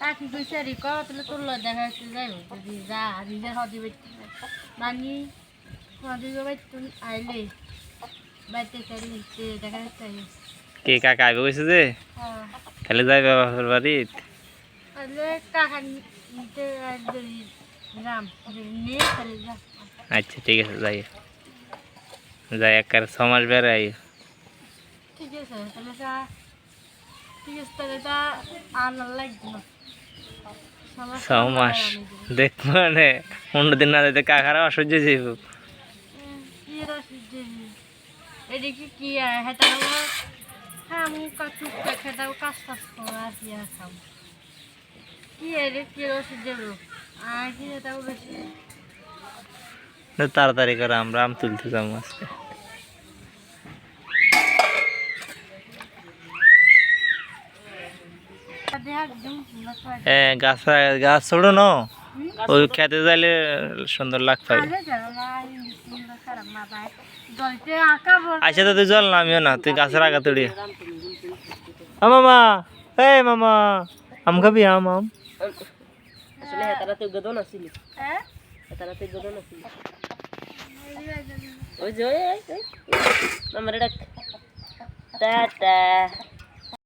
কাকি কইছে রে ক তাহলে তোর লয় দেখা যাচ্ছে যাই যদি যা নিজের হদি বাইতে হদি বাইতে আইলে বাইতে চারি দেখা যাচ্ছে কে কাকা আইবে কইছে যে? হ্যাঁ। তাহলে যাইবে বাপের বাড়িত? তাহলে কাকা নিতে রাম নিয়ে তাহলে যা। আচ্ছা ঠিক আছে যাই। যাই এক ছ মাস বেড়াই। ঠিক আছে তাহলে মানে পনেরো দিন না দিতে কাকারা অসহ্য যাইব কি এদিকে হ্যাঁ আমি কাজ করা আসাম কি কি আর বেশি। তাড়াতাড়ি করে আমরা আম তুলতে যাব আজকে। একদম এ গাছ গাছ ছোড়ো ন? ওই খেতে যাইলে সুন্দর লাগতো আচ্ছা তো তুই জল নামিও না তুই গাছের আগা আ মামা! এই মামা! আম খাবি আম আম। আসলে হেতারাতে গদন আসিল হ্যাঁ হেতারাতে গদন আসিল ওই যে ওই ওই, ওই। আমার ডাক। টাটা